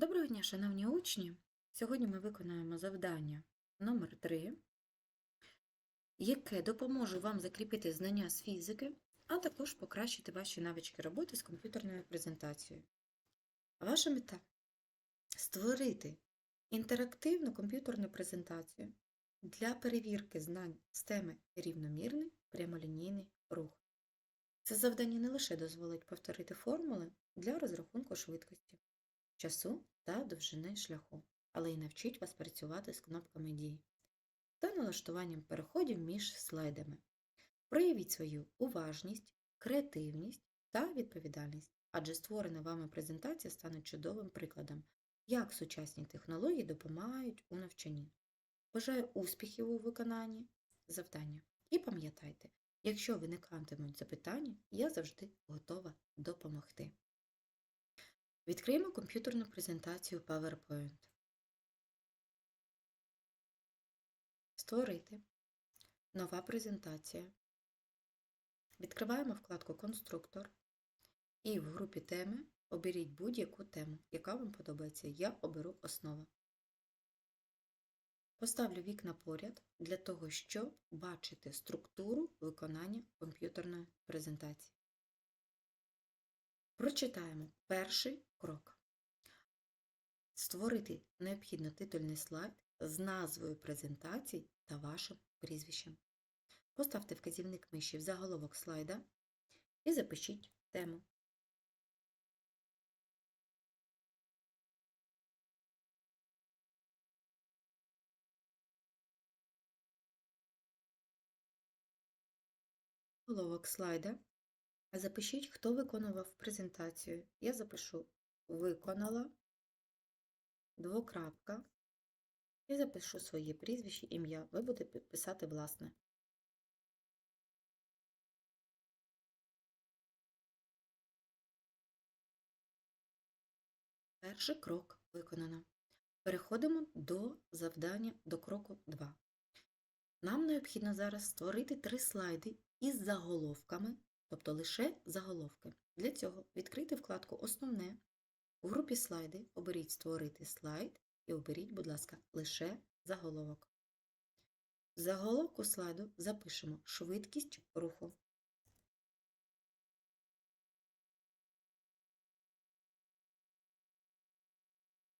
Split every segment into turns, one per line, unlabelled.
Доброго дня, шановні учні! Сьогодні ми виконаємо завдання номер 3 яке допоможе вам закріпити знання з фізики, а також покращити ваші навички роботи з комп'ютерною презентацією. Ваша мета створити інтерактивну комп'ютерну презентацію для перевірки знань з теми рівномірний прямолінійний рух. Це завдання не лише дозволить повторити формули для розрахунку швидкості часу та довжини шляху, але й навчить вас працювати з кнопками дій та налаштуванням переходів між слайдами. Проявіть свою уважність, креативність та відповідальність, адже створена вами презентація стане чудовим прикладом, як сучасні технології допомагають у навчанні. Бажаю успіхів у виконанні завдання. І пам'ятайте, якщо виникатимуть запитання, я завжди готова допомогти. Відкриємо комп'ютерну презентацію PowerPoint. Створити. Нова презентація. Відкриваємо вкладку Конструктор і в групі теми оберіть будь-яку тему, яка вам подобається. Я оберу основа. Поставлю вікна поряд для того, щоб бачити структуру виконання комп'ютерної презентації. Прочитаємо перший крок. Створити необхідно титульний слайд з назвою презентації та вашим прізвищем. Поставте вказівник миші в заголовок слайда і запишіть тему. Заголовок слайда. Запишіть, хто виконував презентацію. Я запишу виконала, двокрапка, і запишу своє прізвище, ім'я. Ви будете писати власне. Перший крок виконано. Переходимо до завдання до кроку 2. Нам необхідно зараз створити три слайди із заголовками, тобто лише заголовки. Для цього відкрийте вкладку Основне. У групі слайди оберіть Створити слайд і оберіть, будь ласка, лише заголовок. В заголовку слайду запишемо швидкість руху.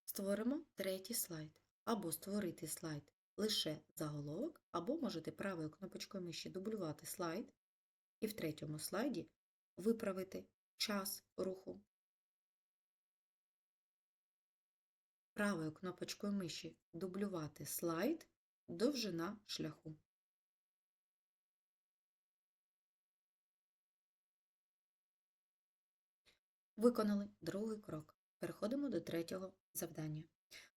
Створимо третій слайд. Або створити слайд лише заголовок, або можете правою кнопочкою миші дублювати слайд і в третьому слайді виправити час руху. Правою кнопочкою миші дублювати слайд довжина шляху. Виконали другий крок. Переходимо до третього завдання.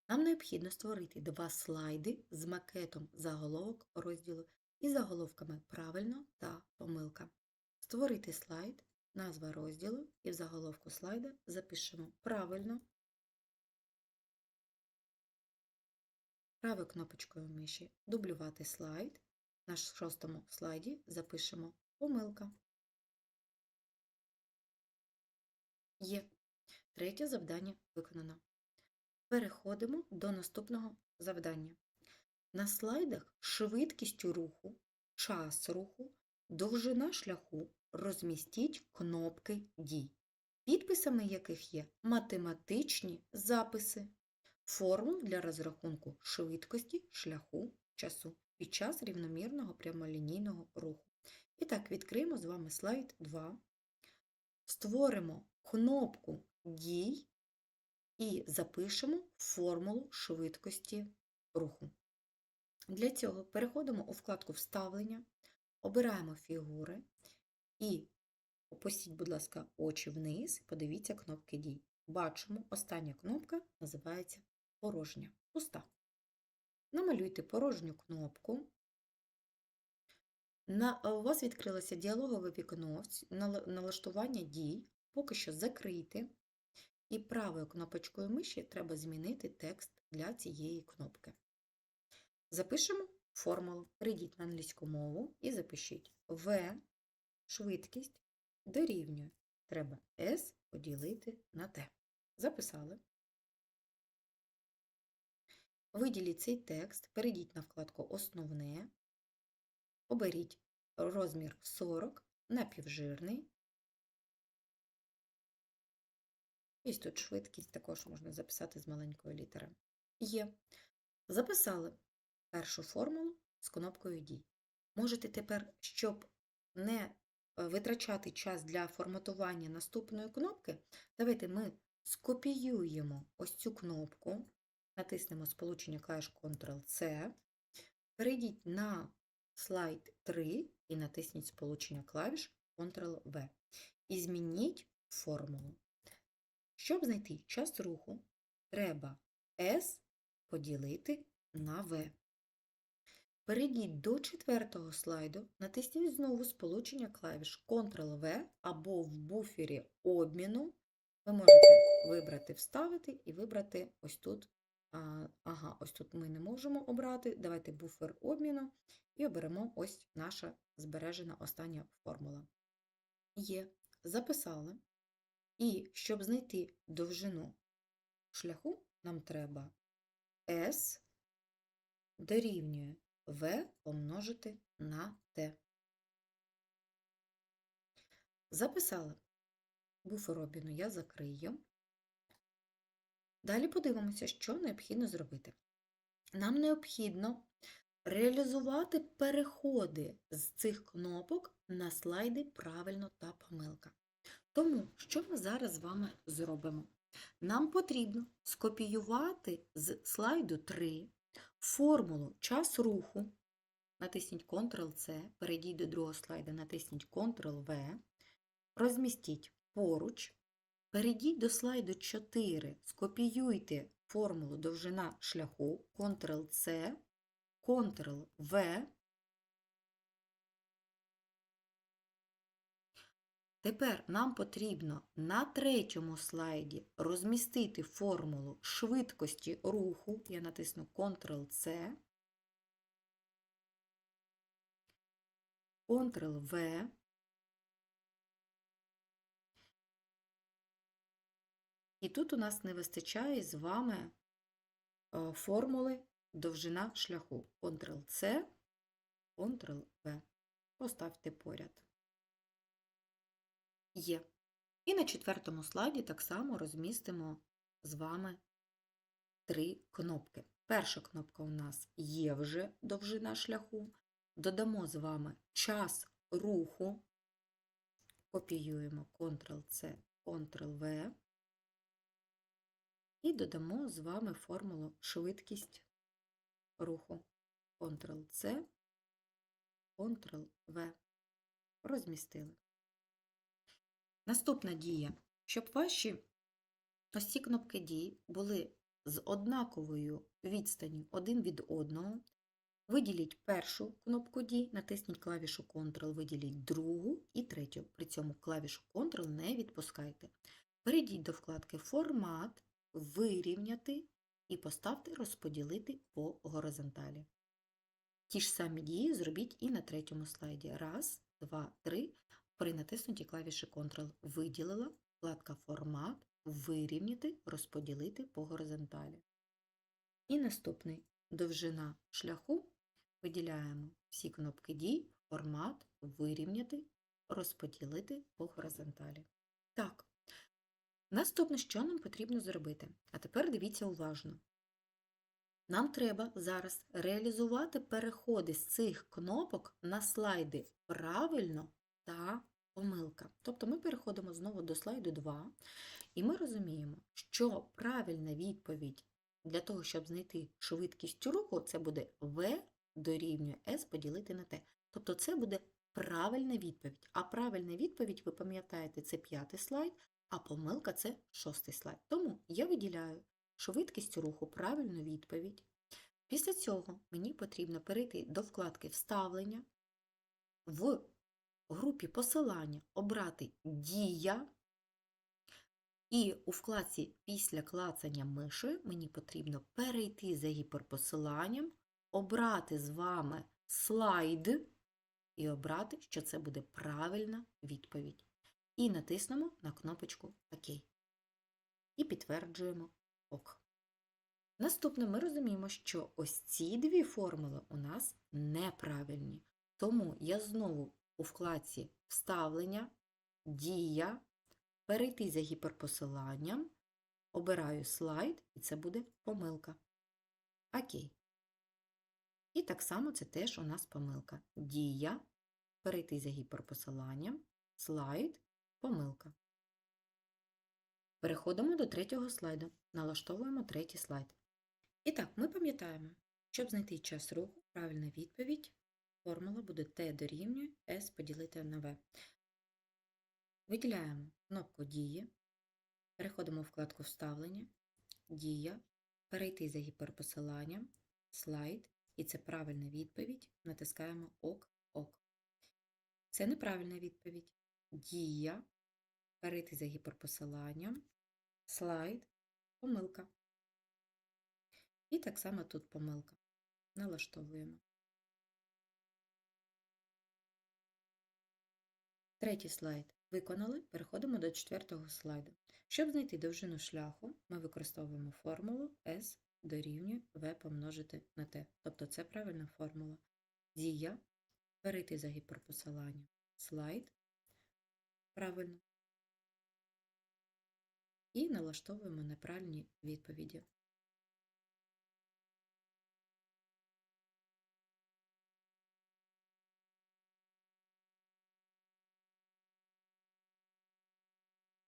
Нам необхідно створити два слайди з макетом заголовок розділу і заголовками правильно та помилка. Створити слайд, назва розділу і в заголовку слайда запишемо правильно. Правою кнопочкою миші дублювати слайд. На шостому слайді запишемо помилка. Є. Третє завдання виконано. Переходимо до наступного завдання. На слайдах швидкістю руху, час руху, довжина шляху розмістіть кнопки дій, підписами яких є математичні записи, формул для розрахунку швидкості шляху часу під час рівномірного прямолінійного руху. І так, відкриємо з вами слайд 2. Створимо кнопку дій і запишемо формулу швидкості руху. Для цього переходимо у вкладку Вставлення, обираємо фігури і опустіть, будь ласка, очі вниз, подивіться кнопки дій. Бачимо, остання кнопка називається порожня, пуста. Намалюйте порожню кнопку. На, У вас відкрилося діалогове вікно налаштування дій, поки що закрийте. І правою кнопочкою миші треба змінити текст для цієї кнопки. Запишемо формулу. Прийдіть на англійську мову і запишіть V швидкість дорівнює. Треба S поділити на T. Записали. виділіть цей текст, перейдіть на вкладку Основне, оберіть розмір 40, напівжирний. Ось тут швидкість також можна записати з маленької літери. Є. Записали першу формулу з кнопкою дій. Можете тепер, щоб не е, витрачати час для форматування наступної кнопки, давайте ми скопіюємо ось цю кнопку, натиснемо сполучення клавіш Ctrl-C, перейдіть на слайд 3 і натисніть сполучення клавіш Ctrl-V. І змініть формулу. Щоб знайти час руху, треба S поділити на V. Перейдіть до четвертого слайду, натисніть знову сполучення клавіш Ctrl-V або в буфері обміну. Ви можете вибрати Вставити і вибрати ось тут. Ага, ось тут ми не можемо обрати. Давайте буфер обміну і оберемо ось наша збережена остання формула. Є. Записали. І щоб знайти довжину шляху, нам треба S дорівнює V помножити на T. Записали. Буфер обміну я закрию. Далі подивимося, що необхідно зробити. Нам необхідно реалізувати переходи з цих кнопок на слайди правильно та помилка. Тому, що ми зараз з вами зробимо? Нам потрібно скопіювати з слайду 3 формулу час руху. Натисніть Ctrl-C, перейдіть до другого слайду, натисніть Ctrl-V, розмістіть поруч, перейдіть до слайду 4, скопіюйте формулу довжина шляху. Ctrl-C, Ctrl-V, Тепер нам потрібно на третьому слайді розмістити формулу швидкості руху. Я натисну Ctrl-C, Ctrl-V. І тут у нас не вистачає з вами е, формули довжина шляху. Ctrl-C, Ctrl-V. Поставте поряд. Є. І на четвертому слайді так само розмістимо з вами три кнопки. Перша кнопка у нас є вже довжина шляху. Додамо з вами час руху. Копіюємо Ctrl-C, Ctrl-V. І додамо з вами формулу швидкість руху. Ctrl-C, Ctrl-V. Розмістили. Наступна дія. Щоб ваші ось кнопки дій були з однаковою відстанню один від одного, виділіть першу кнопку дій, натисніть клавішу Ctrl, виділіть другу і третю. При цьому клавішу Ctrl не відпускайте. Перейдіть до вкладки Формат, Вирівняти і поставте Розподілити по горизонталі. Ті ж самі дії зробіть і на третьому слайді. Раз, два, три. При натиснутій клавіші Ctrl виділила, вкладка Формат, Вирівняти, розподілити по горизонталі. І наступний довжина шляху виділяємо всі кнопки дій, формат, вирівняти, розподілити по горизонталі. Так, наступне, що нам потрібно зробити? А тепер дивіться уважно. Нам треба зараз реалізувати переходи з цих кнопок на слайди правильно та помилка. Тобто ми переходимо знову до слайду 2, і ми розуміємо, що правильна відповідь для того, щоб знайти швидкість руху, це буде V дорівнює S поділити на T. Тобто це буде правильна відповідь. А правильна відповідь, ви пам'ятаєте, це п'ятий слайд, а помилка це шостий слайд. Тому я виділяю швидкість руху правильну відповідь. Після цього мені потрібно перейти до вкладки Вставлення в групі посилання обрати Дія. І у вкладці після клацання миші мені потрібно перейти за гіперпосиланням, обрати з вами слайд і обрати, що це буде правильна відповідь. І натиснемо на кнопочку ОК. І підтверджуємо ОК. Наступне ми розуміємо, що ось ці дві формули у нас неправильні. Тому я знову у вкладці Вставлення, Дія, перейти за гіперпосиланням, обираю слайд, і це буде помилка. Окей. І так само це теж у нас помилка. Дія, перейти за гіперпосиланням, слайд, помилка. Переходимо до третього слайду. Налаштовуємо третій слайд. І так, ми пам'ятаємо, щоб знайти час руху, правильна відповідь, формула буде T дорівнює S поділити на V. Виділяємо кнопку Дії, переходимо в вкладку Вставлення, Дія, перейти за гіперпосиланням, слайд, і це правильна відповідь, натискаємо ОК, ОК. Це неправильна відповідь. Дія, перейти за гіперпосиланням, слайд, помилка. І так само тут помилка. Налаштовуємо. Третій слайд виконали. Переходимо до четвертого слайду. Щоб знайти довжину шляху, ми використовуємо формулу S дорівнює V помножити на T. Тобто це правильна формула. Дія перейти за гіперпосиланням. Слайд. Правильно. І налаштовуємо неправильні відповіді.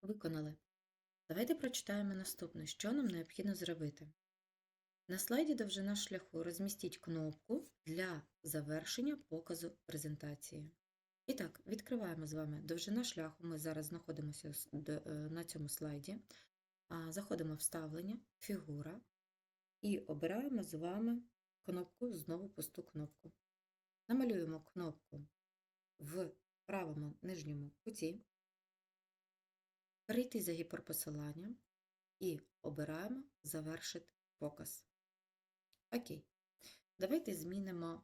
Виконали. Давайте прочитаємо наступне, що нам необхідно зробити. На слайді довжина шляху розмістіть кнопку для завершення показу презентації. І так, відкриваємо з вами довжина шляху. Ми зараз знаходимося на цьому слайді. Заходимо в вставлення, фігура і обираємо з вами кнопку, знову пусту кнопку. Намалюємо кнопку в правому нижньому куті перейти за гіперпосиланням і обираємо Завершити показ. Окей. Давайте змінимо,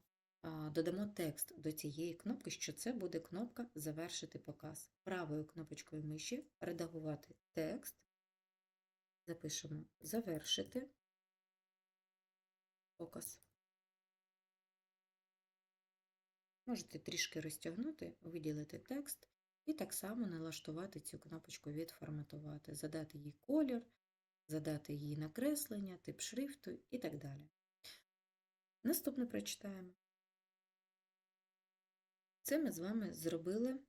додамо текст до цієї кнопки, що це буде кнопка Завершити показ. Правою кнопочкою миші редагувати текст. Запишемо Завершити показ. Можете трішки розтягнути, виділити текст і так само налаштувати цю кнопочку Відформатувати, задати їй колір, задати їй накреслення, тип шрифту і так далі. Наступне прочитаємо. Це ми з вами зробили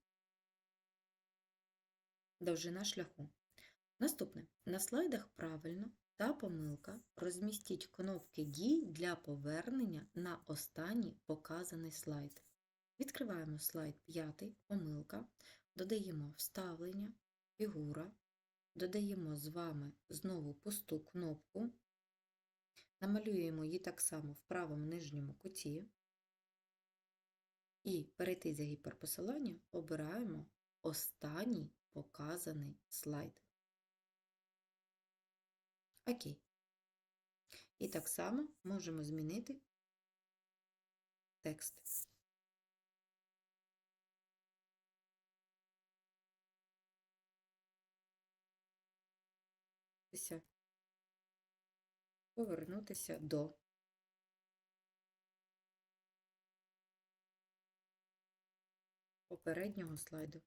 довжина шляху. Наступне. На слайдах правильно та помилка розмістіть кнопки дій для повернення на останній показаний слайд. Відкриваємо слайд 5, помилка, додаємо вставлення, фігура, додаємо з вами знову пусту кнопку, намалюємо її так само в правому нижньому куті і перейти за гіперпосилання обираємо останній показаний слайд. Окей. І так само можемо змінити текст. Повернутися до попереднього слайду.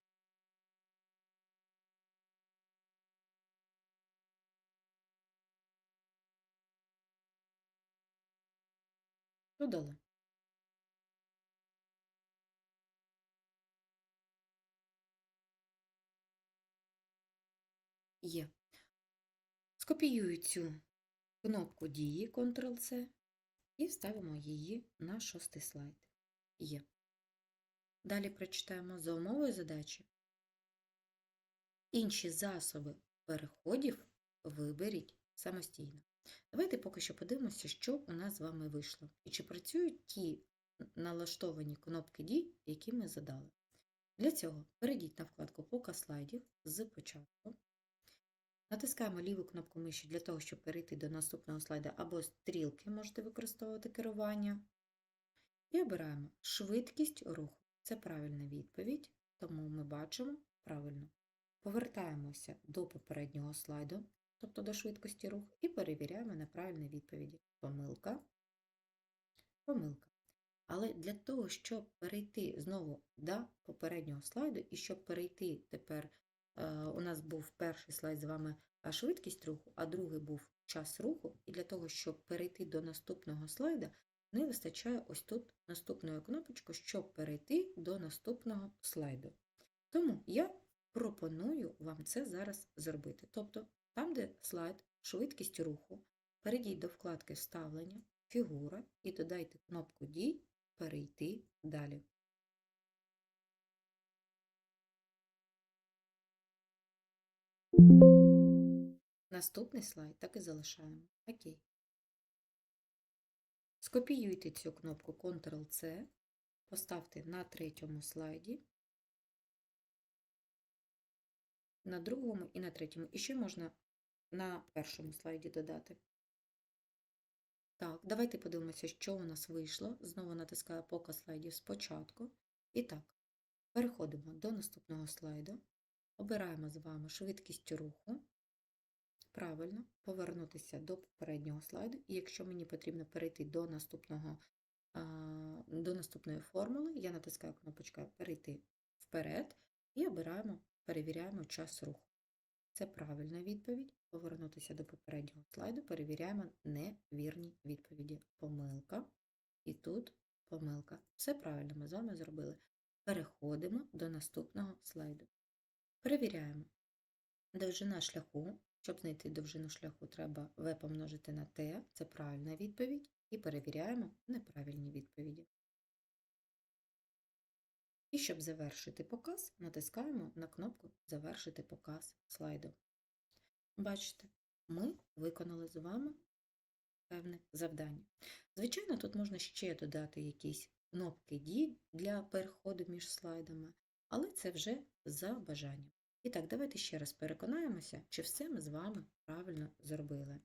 Додали. Є. Скопіюю цю кнопку дії Ctrl-C і вставимо її на шостий слайд. Є. Далі прочитаємо за умовою задачі. Інші засоби переходів виберіть самостійно. Давайте поки що подивимося, що у нас з вами вийшло. І чи працюють ті налаштовані кнопки дій, які ми задали. Для цього перейдіть на вкладку Показ слайдів з початку. Натискаємо ліву кнопку миші для того, щоб перейти до наступного слайду або стрілки можете використовувати керування. І обираємо швидкість руху. Це правильна відповідь, тому ми бачимо правильно. Повертаємося до попереднього слайду, тобто до швидкості руху, і перевіряємо на правильні відповіді. Помилка, помилка. Але для того, щоб перейти знову до попереднього слайду, і щоб перейти тепер, у нас був перший слайд з вами швидкість руху, а другий був час руху, і для того, щоб перейти до наступного слайда, не вистачає ось тут наступної кнопочки, щоб перейти до наступного слайду. Тому я пропоную вам це зараз зробити. Тобто, там, де слайд швидкість руху, перейдіть до вкладки Вставлення, фігура і додайте кнопку Дій Перейти далі. Наступний слайд так і залишаємо. Окей. Скопіюйте цю кнопку Ctrl-C, поставте на третьому слайді, на другому і на третьому. І ще можна на першому слайді додати. Так, давайте подивимося, що у нас вийшло. Знову натискаю показ слайдів спочатку. І так, переходимо до наступного слайду. Обираємо з вами швидкість руху. Правильно, повернутися до попереднього слайду. І якщо мені потрібно перейти до наступного, до наступної формули, я натискаю кнопочку Перейти вперед і обираємо, перевіряємо час руху. Це правильна відповідь. Повернутися до попереднього слайду, перевіряємо невірні відповіді. Помилка. І тут помилка. Все правильно ми з вами зробили. Переходимо до наступного слайду. Перевіряємо. Довжина шляху. Щоб знайти довжину шляху, треба В помножити на Т. Це правильна відповідь. І перевіряємо неправильні відповіді. І щоб завершити показ, натискаємо на кнопку Завершити показ слайду. Бачите, ми виконали з вами певне завдання. Звичайно, тут можна ще додати якісь кнопки дій для переходу між слайдами, але це вже за бажанням. І так, давайте ще раз переконаємося, чи все ми з вами правильно зробили.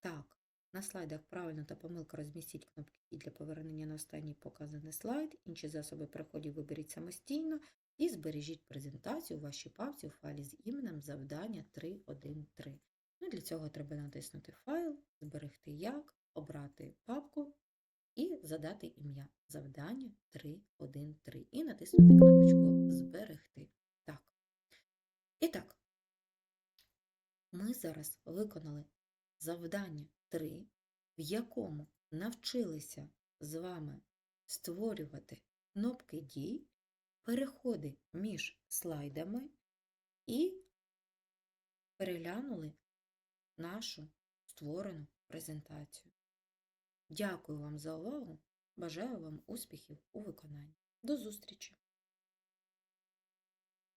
Так, на слайдах правильно та помилка розмістіть кнопки для повернення на останній показаний слайд, інші засоби переходів виберіть самостійно і збережіть презентацію у вашій папці у файлі з іменем завдання 3.1.3. Ну, Для цього треба натиснути Файл, зберегти як, обрати папку і задати ім'я завдання 3.1.3 і натиснути кнопочку Зберегти. Так. І так, ми зараз виконали завдання 3, в якому навчилися з вами створювати кнопки дій, переходи між слайдами і переглянули нашу створену презентацію. Дякую вам за увагу. Бажаю вам успіхів у виконанні. До зустрічі!